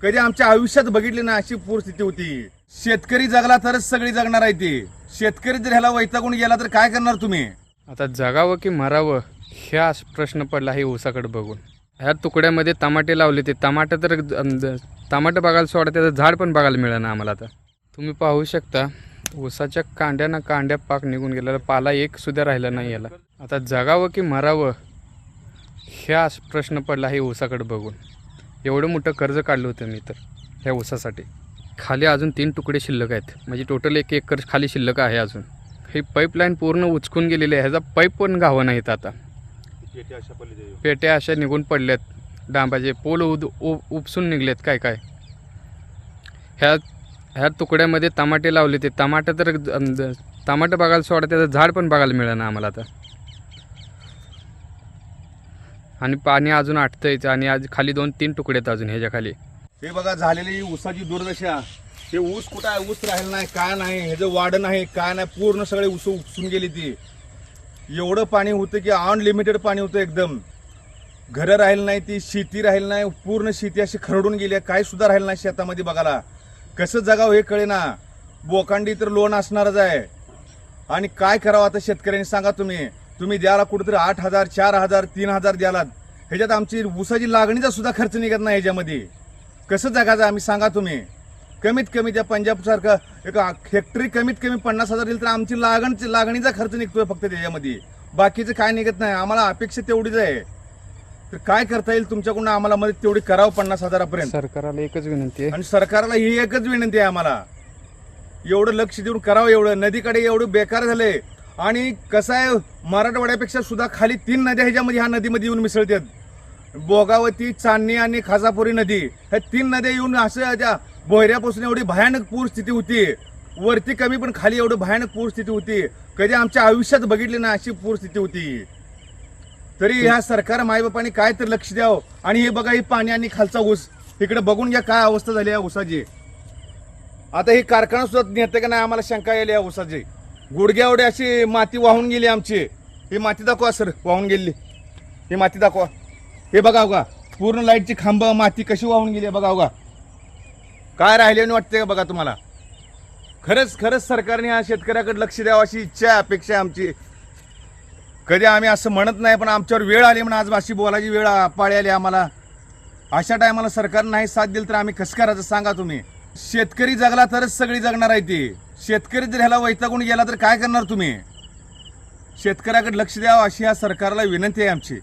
कधी आमच्या आयुष्यात बघितली ना अशी पूरस्थिती होती. शेतकरी जगला तरच सगळी जगणार आहे ती. शेतकरी जर ह्याला वैतागून गेला तर काय करणार तुम्ही? आता जगावं की मरावं ह्या प्रश्न पडला आहे ऊसाकडे बघून. ह्या तुकड्यामध्ये टमाटे लावले ते टमाटे तर टमाटे बघायला सोडा त्याचं झाड पण बघायला मिळेल ना आम्हाला आता. तुम्ही पाहू शकता ऊसाच्या कांड्यानं कांड्या पाक निघून गेलेला पाला एक सुद्धा राहिला नाही याला. आता जगावं की मरावं ह्या प्रश्न पडला आहे ऊसाकडे बघून. एवढं मोठं कर्ज काढलं होतं मी तर ह्या ऊसासाठी. खाली अजून तीन तुकडे शिल्लक आहेत. म्हणजे टोटल एक एकर खाली शिल्लक आहे अजून. ही पाईपलाईन पूर्ण उचकून गेलेली आहे. ह्याचा पाईप पण गावं नाहीत आता. पेट्या अशा निघून पडल्यात. डांबाचे पोल उद उपसून निघलेत काय काय. ह्या ह्या तुकड्यामध्ये टमाटे लावले ते. टमाटे तर टमाटे बघायला सोडा त्याचं झाड पण बघायला मिळेल ना आम्हाला आता. आणि पाणी अजून आटतंयच आणि आज खाली दोन तीन तुकडे आहेत अजून ह्याच्या खाली हे बघा झालेली ही ऊसाची दुर्दशा. हे ऊस कुठं आहे? ऊस राहिलं नाही काय नाही? ह्याचं वाढण आहे काय नाही? पूर्ण सगळे ऊस उपसून गेली ती. एवढं पाणी होतं की अनलिमिटेड पाणी होतं एकदम. घरं राहिलं नाही ती शेती राहिली नाही पूर्ण शेती अशी खरडून गेली आहे. काय सुद्धा राहिलं नाही शेतामध्ये बघायला. कसं जगावं हे कळेना. बोकांडी तर लोन असणारच आहे. आणि काय करावं आता शेतकऱ्यांनी सांगा तुम्ही. तुम्ही द्याला कुठेतरी आठ हजार चार हजार तीन हजार द्यालात. ह्याच्यात आमची ऊसाची लागणीचा सुद्धा खर्च निघत नाही ह्याच्यामध्ये. कसं जगायचं आम्ही सांगा तुम्ही. कमीत कमी त्या पंजाब सारखं एक हेक्टरी कमीत कमी पन्नास हजार दिली तर आमची लागण लागणीचा खर्च निघतोय फक्त त्याच्यामध्ये. बाकीचं काय निघत नाही. आम्हाला अपेक्षा तेवढीच आहे. तर काय करता येईल तुमच्याकडून आम्हाला मदत तेवढी करावं पन्नास हजारापर्यंत. सरकारला एकच विनंती आहे. आणि सरकारला ही एकच विनंती आहे आम्हाला. एवढं लक्ष देऊन करावं एवढं. नदीकडे एवढं बेकार झालंय आणि कसं आहे मराठवाड्यापेक्षा सुद्धा खाली तीन नद्या ह्याच्यामध्ये ह्या नदीमध्ये येऊन मिसळतात. बोगावती चांदणी आणि खाजापुरी नदी. ह्या तीन नद्या येऊन असं त्या बोहऱ्यापासून एवढी भयानक पूरस्थिती होती. वरती कमी पण खाली एवढी भयानक पूरस्थिती होती. कधी आमच्या आयुष्यात बघितली ना अशी पूरस्थिती होती. तरी ह्या सरकार मायबापाने काय तर लक्ष द्यावं आणि हे बघा ही पाणी आणि खालचा ऊस. इकडे बघून घ्या काय अवस्था झाली या ऊसाची. आता ही कारखाना सुद्धा नेते का नाही आम्हाला शंका येईल या ऊसाची. गुडघ्या एवढी अशी माती वाहून गेली आमची. ही माती दाखवा सर वाहून गेली ही माती दाखवा. हे बघा का पूर्ण लाईटची खांब माती कशी वाहून गेली आहे बघा का काय राहिले वाटते का बघा तुम्हाला? खरंच खरंच सरकारने या शेतकऱ्याकडे लक्ष द्यावं अशी इच्छा आहे अपेक्षा आहे आमची. कधी आम्ही असं म्हणत नाही पण आमच्यावर वेळ आली म्हणून आज अशी बोलायची वेळ पाळी आली आम्हाला. अशा टायमाला सरकार नाही साथ दिली तर आम्ही कसं करायचं सांगा तुम्ही? शेतकरी जगला तरच सगळी जगणार आहे ती. शेतकरी जर ह्याला वैतागून गेला तर काय करणार तुम्ही? शेतकऱ्याकडे लक्ष द्यावं अशी या सरकारला विनंती आहे आमची.